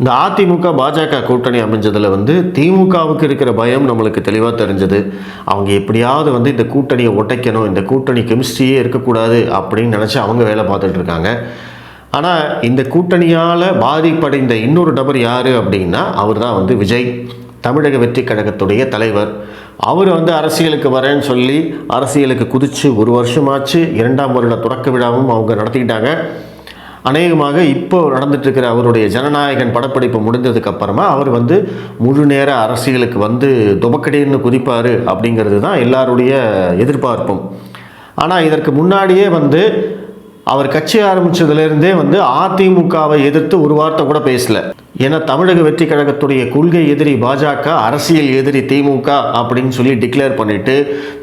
இந்த அதிமுக பாஜக கூட்டணி அமைஞ்சதில் வந்து திமுகவுக்கு இருக்கிற பயம் நம்மளுக்கு தெளிவாக தெரிஞ்சது. அவங்க எப்படியாவது வந்து இந்த கூட்டணியை உடைக்கணும் இந்த கூட்டணி கெமிஸ்ட்ரியே இருக்கக்கூடாது அப்படின்னு நினச்சி அவங்க வேலை பார்த்துட்டு இருக்காங்க. ஆனால் இந்த கூட்டணியால் பாதிப்படைந்த இன்னொரு நபர் யார் அப்படின்னா அவர் தான் வந்து விஜய். தமிழக வெற்றி கழகத்துடைய தலைவர். அவர் வந்து அரசியலுக்கு வரேன்னு சொல்லி அரசியலுக்கு குதித்து ஒரு வருஷமாச்சு இரண்டாம் வருட தொடக்க விழாவும் அவங்க நடத்திக்கிட்டாங்க. அநேகமாக இப்போ நடந்துட்டுருக்கிற அவருடைய ஜனநாயகன் படப்பிடிப்பு முடிந்ததுக்கு அப்புறமா அவர் வந்து முழு நேர அரசியலுக்கு வந்து துபக்கடின்னு குதிப்பார் அப்படிங்கிறது தான் எல்லாருடைய எதிர்பார்ப்பும். ஆனால் இதற்கு முன்னாடியே வந்து அவர் கட்சி ஆரம்பிச்சதுலேருந்தே வந்து அதிமுகவை எதிர்த்து ஒரு வார்த்தை கூட பேசல. ஏன்னா தமிழக வெற்றி கழகத்துடைய கொள்கை எதிரி பாஜக அரசியல் எதிரி திமுக அப்படின்னு சொல்லி டிக்ளேர் பண்ணிட்டு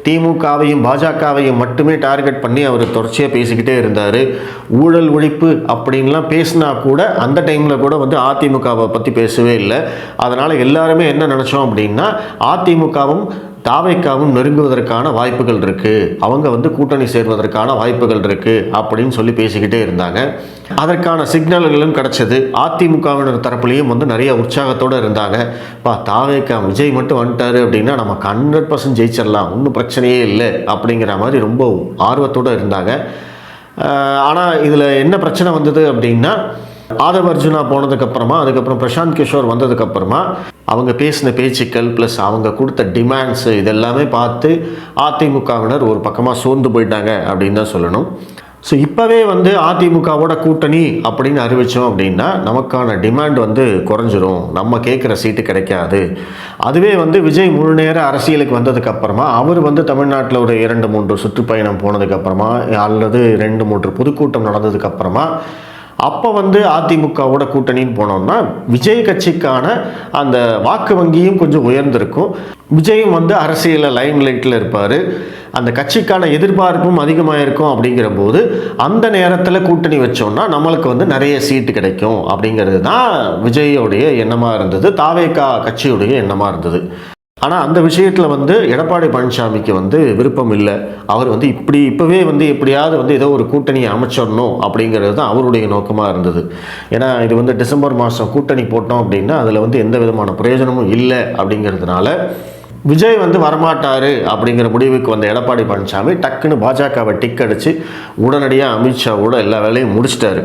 திமுகவையும் பாஜகவையும் மட்டுமே டார்கெட் பண்ணி அவர் தொடர்ச்சியாக பேசிக்கிட்டே இருந்தார். ஊழல் ஒழிப்பு அப்படின்லாம் பேசினா கூட அந்த டைமில் கூட வந்து அதிமுகவை பற்றி பேசவே இல்லை. அதனால் எல்லாருமே என்ன நினச்சோம் அப்படின்னா அதிமுகவும் தாவைக்காவும் நெருங்குவதற்கான வாய்ப்புகள் இருக்குது அவங்க வந்து கூட்டணி சேர்வதற்கான வாய்ப்புகள் இருக்குது அப்படின்னு சொல்லி பேசிக்கிட்டே இருந்தாங்க. அதற்கான சிக்னல்களும் கிடச்சது. அதிமுகவினர் தரப்புலையும் வந்து நிறைய உற்சாகத்தோடு இருந்தாங்க. பா தாவேக்கா விஜய் மட்டும் வந்துட்டாரு அப்படின்னா நமக்கு ஹண்ட்ரட் பர்சன்ட் ஜெயிச்சிடலாம். ஒன்றும் பிரச்சனையே இல்லை அப்படிங்கிற மாதிரி ரொம்ப ஆர்வத்தோடு இருந்தாங்க. ஆனால் இதில் என்ன பிரச்சனை வந்தது அப்படின்னா ஆதவ அர்ஜுனா போனதுக்கப்புறமா அதுக்கப்புறம் பிரசாந்த் கிஷோர் வந்ததுக்கப்புறமா அவங்க பேசின பேச்சுக்கள் ப்ளஸ் அவங்க கொடுத்த டிமாண்ட்ஸு இதெல்லாமே பார்த்து அதிமுகவினர் ஒரு பக்கமாக சோர்ந்து போயிட்டாங்க அப்படின்னு தான் சொல்லணும். ஸோ இப்போவே வந்து அதிமுகவோட கூட்டணி அப்படின்னு அறிவித்தோம் அப்படின்னா நமக்கான டிமாண்ட் வந்து குறைஞ்சிரும். நம்ம கேட்குற சீட்டு கிடைக்காது. அதுவே வந்து விஜய் முழு நேர அரசியலுக்கு வந்ததுக்கப்புறமா அவர் வந்து தமிழ்நாட்டில் ஒரு இரண்டு மூன்று சுற்றுப்பயணம் போனதுக்கப்புறமா அல்லது ரெண்டு மூன்று பொதுக்கூட்டம் நடந்ததுக்கப்புறமா அப்போ வந்து அதிமுகவோட கூட்டணின்னு போனோம்னா விஜய் கட்சிக்கான அந்த வாக்கு வங்கியும் கொஞ்சம் உயர்ந்திருக்கும். விஜயும் வந்து அரசியலில் லைம் லைட்டில் இருப்பார். அந்த கட்சிக்கான எதிர்பார்ப்பும் அதிகமாக இருக்கும் அப்படிங்கிற போது அந்த நேரத்தில் கூட்டணி வச்சோம்னா நம்மளுக்கு வந்து நிறைய சீட்டு கிடைக்கும் அப்படிங்கிறது தான் விஜயோடைய எண்ணமாக இருந்தது. தாவேகா கட்சியுடைய எண்ணமாக இருந்தது. ஆனால் அந்த விஷயத்தில் வந்து எடப்பாடி பழனிசாமிக்கு வந்து விருப்பம் இல்லை. அவர் வந்து இப்படி இப்போவே வந்து எப்படியாவது வந்து ஏதோ ஒரு கூட்டணியை அமைச்சிடணும் அப்படிங்கிறது தான் அவருடைய நோக்கமாக இருந்தது. ஏன்னா இது வந்து டிசம்பர் மாதம் கூட்டணி போட்டோம் அப்படின்னா அதில் வந்து எந்த விதமான பிரயோஜனமும் இல்லை அப்படிங்கிறதுனால விஜய் வந்து வரமாட்டார் அப்படிங்கிற முடிவுக்கு வந்த எடப்பாடி பழனிசாமி டக்குன்னு பாஜகவை டிக் அடித்து உடனடியாக அமித்ஷாவோட எல்லா வேலையும் முடிச்சிட்டாரு.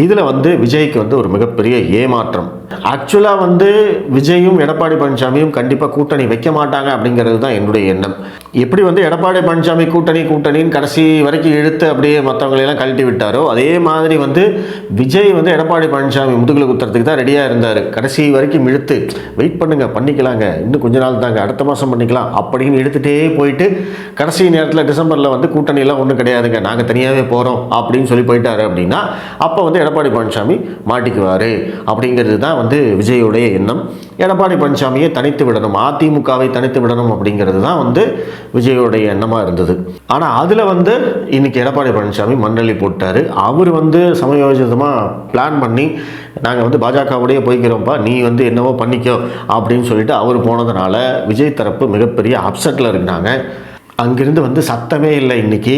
இதில் வந்து விஜய்க்கு வந்து ஒரு மிகப்பெரிய ஏமாற்றம். ஆக்சுவலாக வந்து விஜயும் எடப்பாடி பழனிசாமியும் கண்டிப்பாக கூட்டணி வைக்க மாட்டாங்க அப்படிங்கிறது தான் என்னுடைய எண்ணம். எப்படி வந்து எடப்பாடி பழனிசாமி கூட்டணி கூட்டணின்னு கடைசி வரைக்கும் இழுத்து அப்படியே மற்றவங்களெல்லாம் கழட்டி விட்டாரோ அதே மாதிரி வந்து விஜய் வந்து எடப்பாடி பழனிசாமி முதுகில் குத்துறதுக்கு தான் ரெடியாக இருந்தார். கடைசி வரைக்கும் இழுத்து வெயிட் பண்ணுங்கள் பண்ணிக்கலாங்க. இன்னும் கொஞ்ச நாள் தாங்க அடுத்த மாதம் பண்ணிக்கலாம். அப்படின்னு இழுத்துகிட்டே போயிட்டு கடைசி நேரத்தில் டிசம்பரில் வந்து கூட்டணியெல்லாம் ஒன்றும் கிடையாதுங்க. நாங்கள் தனியாகவே போகிறோம் அப்படின்னு சொல்லி போயிட்டாரு அப்படின்னா அப்போ வந்து எடப்பாடி பழனிசாமி மாட்டிக்குவார். அப்படிங்கிறது தான் வந்து விஜயோடைய எண்ணம். எடப்பாடி பழனிசாமியை தனித்து விடணும் அதிமுகவை தனித்து விடணும் அப்படிங்கிறது தான் வந்து விஜயோடைய எண்ணமாக இருந்தது. ஆனால் அதில் வந்து இன்றைக்கி எடப்பாடி பழனிசாமி மண்ணளி போட்டார். அவர் வந்து சமயோஜிதமாக பிளான் பண்ணி நாங்கள் வந்து பாஜகவுடைய போய்க்கிறோம்ப்பா நீ வந்து என்னவோ பண்ணிக்கோ அப்படின்னு சொல்லிட்டு அவர் போனதுனால விஜய் தரப்பு மிகப்பெரிய அப்செட்டில் இருந்தாங்க. அங்கிருந்து வந்து சத்தமே இல்லை இன்னைக்கு.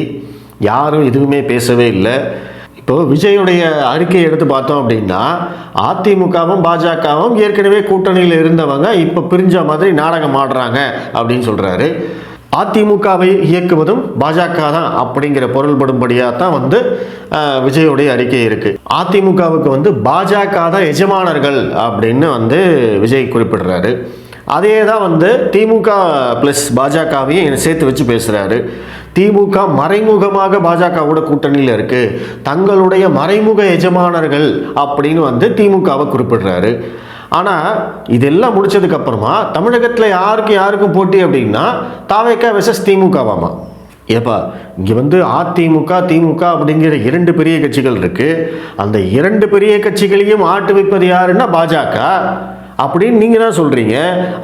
யாரும் எதுவுமே பேசவே இல்லை. இப்போ விஜயுடைய அறிக்கையை எடுத்து பார்த்தோம் அப்படின்னா அதிமுகவும் பாஜகவும் ஏற்கனவே கூட்டணியில் இருந்தவங்க இப்போ பிரிஞ்ச மாதிரி நாடகம் ஆடுறாங்க அப்படின்னு சொல்கிறாரு அதிமுகவை இயக்குவதும் பாஜக தான் அப்படிங்கிற பொருள்படும்படியாக தான் வந்து அஹ், விஜயுடைய அறிக்கை இருக்குது அதிமுகவுக்கு வந்து பாஜக தான் எஜமானர்கள் அப்படின்னு வந்து விஜய் குறிப்பிடுறாரு. அதே தான் வந்து திமுக ப்ளஸ் பாஜகவையும் சேர்த்து வச்சு பேசுகிறாரு திமுக மறைமுகமாக பாஜகவோட கூட்டணியில் இருக்குது தங்களுடைய மறைமுக எஜமானர்கள் அப்படின்னு வந்து திமுகவை குறிப்பிடுறாரு. ஆனால் இதெல்லாம் முடிச்சதுக்கப்புறமா தமிழகத்தில் யாருக்கு யாருக்கும் போட்டி அப்படின்னா தாவேக்கா விசஸ் திமுகவாமா? ஏப்பா இங்கே வந்து அதிமுக திமுக அப்படிங்கிற இரண்டு பெரிய கட்சிகள் இருக்குது அந்த இரண்டு பெரிய கட்சிகளையும் ஆட்டு வைப்பது யாருன்னா பாஜக. அப்படின்னு நீங்கள் தான் சொல்கிறீங்க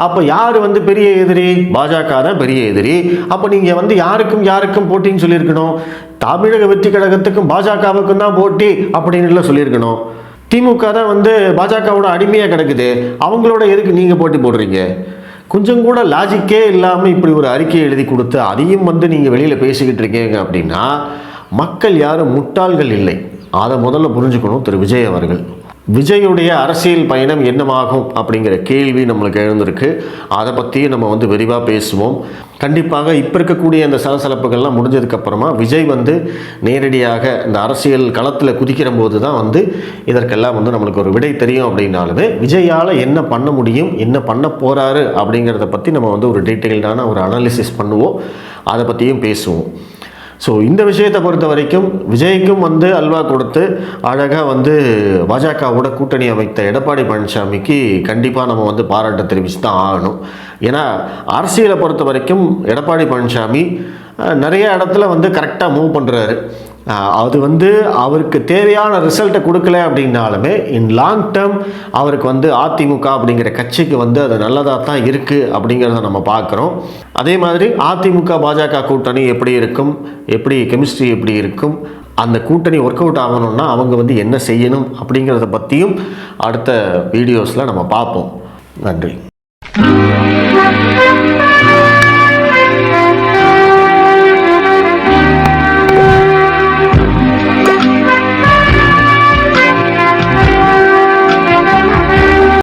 அப்போ யார் வந்து பெரிய எதிரி? பாஜக தான் பெரிய எதிரி. அப்போ நீங்கள் வந்து யாருக்கும் யாருக்கும் போட்டின்னு சொல்லியிருக்கணும். தமிழக வெற்றி கழகத்துக்கும் பாஜகவுக்கும் தான் போட்டி அப்படின்னுலாம் சொல்லியிருக்கணும். திமுக தான் வந்து பாஜகவோட அடிமையாக கிடக்குது. அவங்களோட எதுக்கு நீங்கள் போட்டி போடுறீங்க? கொஞ்சம் கூட லாஜிக்கே இல்லாமல் இப்படி ஒரு அறிக்கையை எழுதி கொடுத்து அதையும் வந்து நீங்கள் வெளியில் பேசிக்கிட்டு இருக்கீங்க அப்படின்னா மக்கள் யாரும் முட்டாள்கள் இல்லை. அதை முதல்ல புரிஞ்சுக்கணும் திரு. விஜய் அவர்கள். விஜயுடைய அரசியல் பயணம் என்னமாகும் அப்படிங்கிற கேள்வி நம்மளுக்கு எழுந்திருக்கு. அதை பற்றியும் நம்ம வந்து விரிவாக பேசுவோம். கண்டிப்பாக இப்போ இருக்கக்கூடிய இந்த சலசலப்புகள்லாம் முடிஞ்சதுக்கப்புறமா விஜய் வந்து நேரடியாக இந்த அரசியல் களத்தில் குதிக்கிற போது தான் வந்து இதற்கெல்லாம் வந்து நம்மளுக்கு ஒரு விடை தெரியும் அப்படின்னாலுமே விஜயால் என்ன பண்ண முடியும் என்ன பண்ண போகிறாரு அப்படிங்கிறத பற்றி நம்ம வந்து ஒரு டீட்டெயில்டான ஒரு அனாலிசிஸ் பண்ணுவோம். அதை பற்றியும் பேசுவோம். ஸோ இந்த விஷயத்தை பொறுத்த வரைக்கும் விஜய்க்கும் வந்து அல்வா கொடுத்து அழகாக வந்து பாஜகவோட கூட்டணி அமைத்த எடப்பாடி பழனிசாமிக்கு கண்டிப்பாக நம்ம வந்து பாராட்ட தெரிவித்து தான் ஆகணும். ஏன்னா அரசியலை பொறுத்த வரைக்கும் எடப்பாடி பழனிசாமி நிறைய இடத்துல வந்து கரெக்டாக மூவ் பண்ணுறாரு அது வந்து அவருக்கு தேவையான ரிசல்ட்டை கொடுக்கல அப்படின்னாலுமே இன் லாங் டேர்ம் அவருக்கு வந்து அதிமுக அப்படிங்கிற கட்சிக்கு வந்து அது நல்லதாக தான் இருக்குது அப்படிங்கிறத நம்ம பார்க்குறோம். அதே மாதிரி அதிமுக பாஜக கூட்டணி எப்படி இருக்கும் எப்படி கெமிஸ்ட்ரி எப்படி இருக்கும் அந்த கூட்டணி ஒர்க் அவுட் ஆகணும்னா அவங்க வந்து என்ன செய்யணும் அப்படிங்கிறத பற்றியும் அடுத்த வீடியோஸில் நம்ம பார்ப்போம். நன்றி.